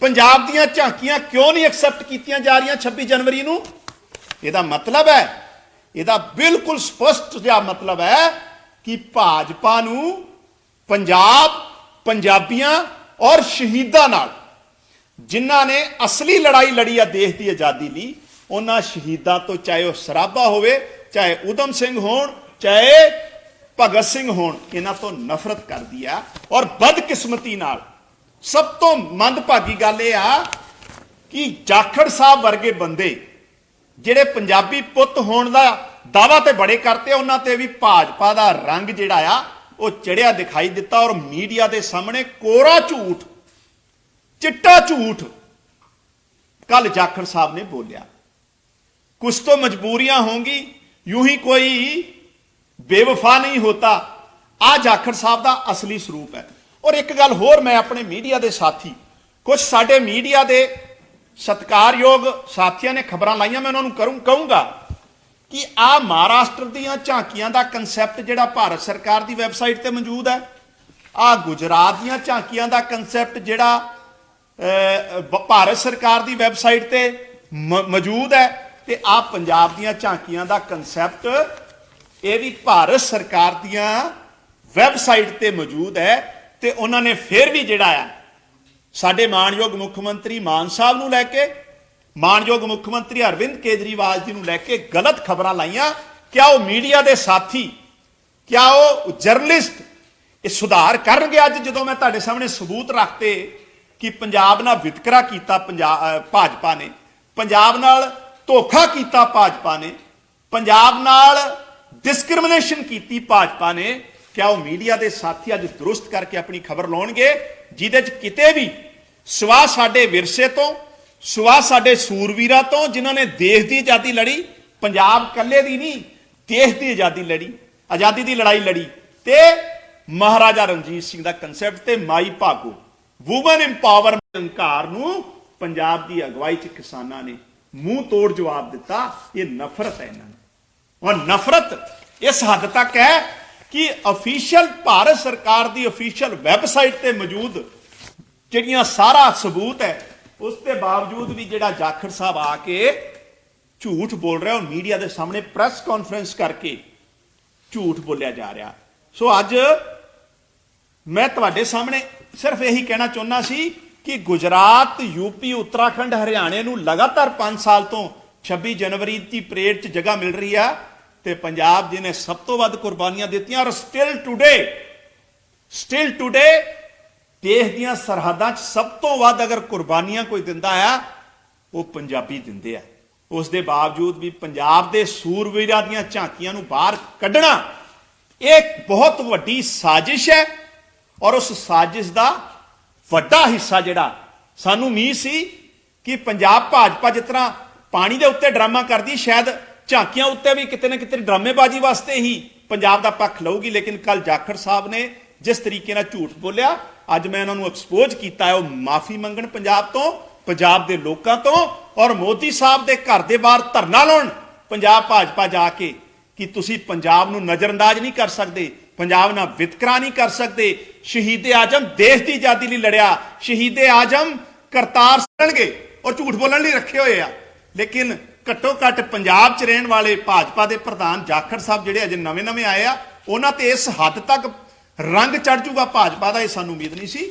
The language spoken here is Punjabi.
ਪੰਜਾਬ ਦੀਆਂ ਝਾਂਕੀਆਂ ਕਿਉਂ ਨਹੀਂ ਐਕਸੈਪਟ ਕੀਤੀਆਂ ਜਾ ਰਹੀਆਂ 26 ਜਨਵਰੀ ਨੂੰ? ਇਹਦਾ ਮਤਲਬ ਹੈ, ਇਹਦਾ ਬਿਲਕੁਲ ਸਪਸ਼ਟ ਜਿਹਾ ਮਤਲਬ ਹੈ ਕਿ ਭਾਜਪਾ ਨੂੰ ਪੰਜਾਬ, ਪੰਜਾਬੀਆਂ ਔਰ ਸ਼ਹੀਦਾਂ ਨਾਲ ਜਿਨ੍ਹਾਂ ਨੇ ਅਸਲੀ ਲੜਾਈ ਲੜੀ ਆ ਦੇਸ਼ ਦੀ ਆਜ਼ਾਦੀ ਲਈ, ਉਹਨਾਂ ਸ਼ਹੀਦਾਂ ਤੋਂ ਚਾਹੇ ਉਹ ਸਰਾਭਾ ਹੋਵੇ, ਚਾਹੇ ਉਦਮ ਸਿੰਘ ਹੋਣ, ਚਾਹੇ ਭਗਤ ਸਿੰਘ ਹੋਣ, ਇਹਨਾਂ ਤੋਂ ਨਫ਼ਰਤ ਕਰਦੀ ਆ ਔਰ ਬਦਕਿਸਮਤੀ ਨਾਲ ਸਭ ਤੋਂ ਮੰਦਭਾਗੀ ਗੱਲ ਇਹ ਆ ਕਿ ਜਾਖੜ ਸਾਹਿਬ ਵਰਗੇ ਬੰਦੇ ਜਿਹੜੇ ਪੰਜਾਬੀ ਪੁੱਤ ਹੋਣ ਦਾ ਦਾਵਾ ਤੇ ਬੜੇ ਕਰਤੇ, ਉਹਨਾਂ ਤੇ ਵੀ ਭਾਜਪਾ ਦਾ ਰੰਗ ਜਿਹੜਾ ਆ, ਉਹ ਚੜਿਆ ਦਿਖਾਈ ਦਿੱਤਾ ਔਰ ਮੀਡੀਆ ਦੇ ਸਾਹਮਣੇ ਕੋਰਾ ਝੂਠ, ਚਿੱਟਾ ਝੂਠ ਕੱਲ ਜਾਖੜ ਸਾਹਿਬ ਨੇ ਬੋਲਿਆ। ਕੁਝ ਤੋਂ ਮਜਬੂਰੀਆਂ ਹੋंगी यूं ਹੀ ਕੋਈ ਬੇਵਫਾ ਨਹੀਂ होता आज ਜਾਖੜ ਸਾਹਿਬ ਦਾ ਅਸਲੀ ਸਰੂਪ ਹੈ। ਔਰ ਇੱਕ ਗੱਲ ਹੋਰ ਮੈਂ ਆਪਣੇ ਮੀਡੀਆ ਦੇ ਸਾਥੀ ਕੁਝ ਸਾਡੇ ਮੀਡੀਆ ਦੇ ਸਤਿਕਾਰਯੋਗ ਸਾਥੀਆਂ ਨੇ ਖਬਰਾਂ ਲਾਈਆਂ, ਮੈਂ ਉਹਨਾਂ ਨੂੰ ਕਰੂੰ ਕਹੂੰਗਾ ਕਿ ਆ ਮਹਾਰਾਸ਼ਟਰ ਦੀਆਂ ਝਾਂਕੀਆਂ ਦਾ ਕਨਸੈਪਟ ਜਿਹੜਾ ਭਾਰਤ ਸਰਕਾਰ ਦੀ ਵੈਬਸਾਈਟ ਤੇ ਮੌਜੂਦ ਹੈ, ਆ ਗੁਜਰਾਤ ਦੀਆਂ ਝਾਂਕੀਆਂ ਦਾ ਕਨਸੈਪਟ ਜਿਹੜਾ ਭਾਰਤ ਸਰਕਾਰ ਦੀ ਵੈਬਸਾਈਟ ਤੇ ਮ- ਮੌਜੂਦ ਹੈ, ਤੇ ਆ ਪੰਜਾਬ ਦੀਆਂ ਝਾਂਕੀਆਂ ਦਾ ਕਨਸੈਪਟ ਇਹ ਵੀ ਭਾਰਤ ਸਰਕਾਰ ਦੀਆਂ ਵੈਬਸਾਈਟ ਤੇ ਮੌਜੂਦ ਹੈ। ਤੇ ਉਹਨਾਂ ਨੇ ਫਿਰ ਵੀ ਜਿਹੜਾ ਆ, ਸਾਡੇ ਮਾਨਯੋਗ ਮੁੱਖ ਮੰਤਰੀ ਮਾਨ ਸਾਹਿਬ ਨੂੰ ਲੈ ਕੇ ਮਾਨਯੋਗ ਮੁੱਖ ਮੰਤਰੀ ਅਰਵਿੰਦ ਕੇਜਰੀਵਾਲ ਜੀ ਨੂੰ ਲੈ ਕੇ ਗਲਤ ਖਬਰਾਂ ਲਾਈਆਂ। ਕਿਆ ਉਹ ਮੀਡੀਆ ਦੇ ਸਾਥੀ, ਕਿਆ ਉਹ ਜਰਨਲਿਸਟ, ਇਹ ਸੁਧਾਰ ਕਰਨਗੇ ਅੱਜ ਜਦੋਂ ਮੈਂ ਤੁਹਾਡੇ ਸਾਹਮਣੇ ਸਬੂਤ ਰੱਖਤੇ ਕਿ ਪੰਜਾਬ ਨਾਲ ਵਿਤਕਰਾ ਕੀਤਾ ਪੰਜਾਬ ਭਾਜਪਾ ਨੇ, ਪੰਜਾਬ ਨਾਲ ਧੋਖਾ ਕੀਤਾ ਭਾਜਪਾ ਨੇ, ਪੰਜਾਬ ਨਾਲ ਡਿਸਕ੍ਰਿਮੀਨੇਸ਼ਨ ਕੀਤੀ ਭਾਜਪਾ ਨੇ ਕਿਆ ਉਹ ਮੀਡੀਆ ਦੇ ਸਾਥੀ ਅੱਜ ਦਰੁਸਤ ਕਰਕੇ ਆਪਣੀ ਖਬਰ ਲਾਉਣਗੇ, ਜਿਹਦੇ 'ਚ ਕਿਤੇ ਵੀ ਸਵਾ ਸਾਡੇ ਵਿਰਸੇ ਤੋਂ, ਸਵਾ ਸਾਡੇ ਸੂਰਵੀਰਾਂ ਤੋਂ ਜਿਨ੍ਹਾਂ ਨੇ ਦੇਸ਼ ਦੀ ਆਜ਼ਾਦੀ ਲੜੀ, ਪੰਜਾਬ ਇਕੱਲੇ ਦੀ ਨਹੀਂ, ਦੇਸ਼ ਦੀ ਆਜ਼ਾਦੀ ਲੜੀ, ਆਜ਼ਾਦੀ ਦੀ ਲੜਾਈ ਲੜੀ ਤੇ ਮਹਾਰਾਜਾ ਰਣਜੀਤ ਸਿੰਘ ਦਾ ਕਨਸੈਪਟ ਤੇ ਮਾਈ ਭਾਗੋ ਵੂਮਨ ਇੰਪਾਵਰਮੈਂਟ ਹੰਕਾਰ ਨੂੰ ਪੰਜਾਬ ਦੀ ਅਗਵਾਈ ਚ ਕਿਸਾਨਾਂ ਨੇ ਮੂੰਹ ਤੋੜ ਜਵਾਬ ਦਿੱਤਾ, ਇਹ ਨਫ਼ਰਤ ਹੈ ਇਹਨਾਂ ਨੂੰ ਔਰ ਨਫ਼ਰਤ ਇਸ ਹੱਦ ਤੱਕ ਹੈ ਕਿ ਅਫੀਸ਼ੀਅਲ ਭਾਰਤ ਸਰਕਾਰ ਦੀ ਅਫੀਸ਼ੀਅਲ ਵੈਬਸਾਈਟ ਤੇ ਮੌਜੂਦ ਜਿਹੜੀਆਂ ਸਾਰਾ ਸਬੂਤ ਹੈ, ਉਸ ਦੇ ਬਾਵਜੂਦ ਵੀ ਜਿਹੜਾ ਜਾਖੜ ਸਾਹਿਬ ਆ ਕੇ ਝੂਠ ਬੋਲ ਰਿਹਾ, ਉਹ ਮੀਡੀਆ ਦੇ ਸਾਹਮਣੇ ਪ੍ਰੈਸ ਕਾਨਫਰੰਸ ਕਰਕੇ ਝੂਠ ਬੋਲਿਆ ਜਾ ਰਿਹਾ। ਸੋ ਅੱਜ ਮੈਂ ਤੁਹਾਡੇ ਸਾਹਮਣੇ ਸਿਰਫ ਇਹੀ ਕਹਿਣਾ ਚਾਹੁੰਦਾ ਸੀ ਕਿ ਗੁਜਰਾਤ ਯੂਪੀ ਉੱਤਰਾਖੰਡ, ਹਰਿਆਣੇ ਨੂੰ ਲਗਾਤਾਰ 5 ਸਾਲ ਤੋਂ 26 ਜਨਵਰੀ ਦੀ ਪਰੇਡ 'ਚ ਜਗ੍ਹਾ ਮਿਲ ਰਹੀ ਆ। ਤੇ ਪੰਜਾਬ ਜਿਹਨੇ ਸਭ ਤੋਂ ਵੱਧ ਕੁਰਬਾਨੀਆਂ ਦਿੱਤੀਆਂ ਔਰ ਸਟਿਲ ਟੁਡੇ ਸਟਿਲ ਟੁਡੇ ਦੇਸ਼ ਦੀਆਂ ਸਰਹੱਦਾਂ 'ਚ ਸਭ ਤੋਂ ਵੱਧ ਅਗਰ ਕੁਰਬਾਨੀਆਂ ਕੋਈ ਦਿੰਦਾ ਆ, ਉਹ ਪੰਜਾਬੀ ਦਿੰਦੇ ਆ। ਉਸ ਦੇ ਬਾਵਜੂਦ ਵੀ ਪੰਜਾਬ ਦੇ ਸੂਰਵੀਰਾਂ ਦੀਆਂ ਝਾਂਕੀਆਂ ਨੂੰ ਬਾਹਰ ਕੱਢਣਾ ਇਹ ਬਹੁਤ ਵੱਡੀ ਸਾਜ਼ਿਸ਼ ਹੈ ਔਰ ਉਸ ਸਾਜ਼ਿਸ਼ ਦਾ ਵੱਡਾ ਹਿੱਸਾ ਜਿਹੜਾ ਸਾਨੂੰ ਉਮੀਦ ਸੀ ਕਿ ਪੰਜਾਬ ਭਾਜਪਾ ਜਿਸ ਤਰ੍ਹਾਂ ਪਾਣੀ ਦੇ ਉੱਤੇ ਡਰਾਮਾ ਕਰਦੀ, ਸ਼ਾਇਦ ਝਾਂਕੀਆਂ ਉੱਤੇ ਵੀ ਕਿਤੇ ਨਾ ਕਿਤੇ ਡਰਾਮੇਬਾਜ਼ੀ ਵਾਸਤੇ ਹੀ ਪੰਜਾਬ ਦਾ ਪੱਖ ਲਊਗੀ, ਲੇਕਿਨ ਕੱਲ ਜਾਖੜ ਸਾਹਿਬ ਨੇ ਜਿਸ ਤਰੀਕੇ ਨਾਲ ਝੂਠ ਬੋਲਿਆ, ਅੱਜ ਮੈਂ ਇਹਨਾਂ ਨੂੰ ਐਕਸਪੋਜ਼ ਕੀਤਾ ਹੈ, ਉਹ ਮਾਫੀ ਮੰਗਣ ਪੰਜਾਬ ਤੋਂ, ਪੰਜਾਬ ਦੇ ਲੋਕਾਂ ਤੋਂ ਔਰ ਮੋਦੀ ਸਾਹਿਬ ਦੇ ਘਰ ਦੇ ਬਾਹਰ ਧਰਨਾ ਲਾਉਣ। ਪੰਜਾਬ ਭਾਜਪਾ ਜਾ ਕੇ ਕਿ ਤੁਸੀਂ ਪੰਜਾਬ ਨੂੰ ਨਜ਼ਰਅੰਦਾਜ਼ ਨਹੀਂ ਕਰ ਸਕਦੇ, ਪੰਜਾਬ ਨਾਲ ਵਿਤਕਰਾ ਨਹੀਂ ਕਰ ਸਕਦੇ, ਸ਼ਹੀਦ ਆਜਮ ਦੇਸ਼ ਦੀ ਆਜ਼ਾਦੀ ਲਈ ਲੜਿਆ, ਸ਼ਹੀਦ ਆਜਮ ਕਰਤਾਰ ਸੰਣਗੇ ਔਰ ਝੂਠ ਬੋਲਣ ਲਈ ਰੱਖੇ ਹੋਏ ਆ। ਲੇਕਿਨ ਘੱਟੋ ਘੱਟ ਪੰਜਾਬ 'ਚ ਰਹਿਣ ਵਾਲੇ ਭਾਜਪਾ ਦੇ ਪ੍ਰਧਾਨ ਜਾਖੜ ਸਾਹਿਬ ਜਿਹੜੇ ਅਜੇ ਨਵੇਂ-ਨਵੇਂ ਆਏ ਆ, ਉਹਨਾਂ ਤੇ ਇਸ ਹੱਦ ਤੱਕ ਰੰਗ ਚੜ ਜੂਗਾ ਭਾਜਪਾ ਦਾ, ਇਹ ਸਾਨੂੰ ਉਮੀਦ ਨਹੀਂ ਸੀ।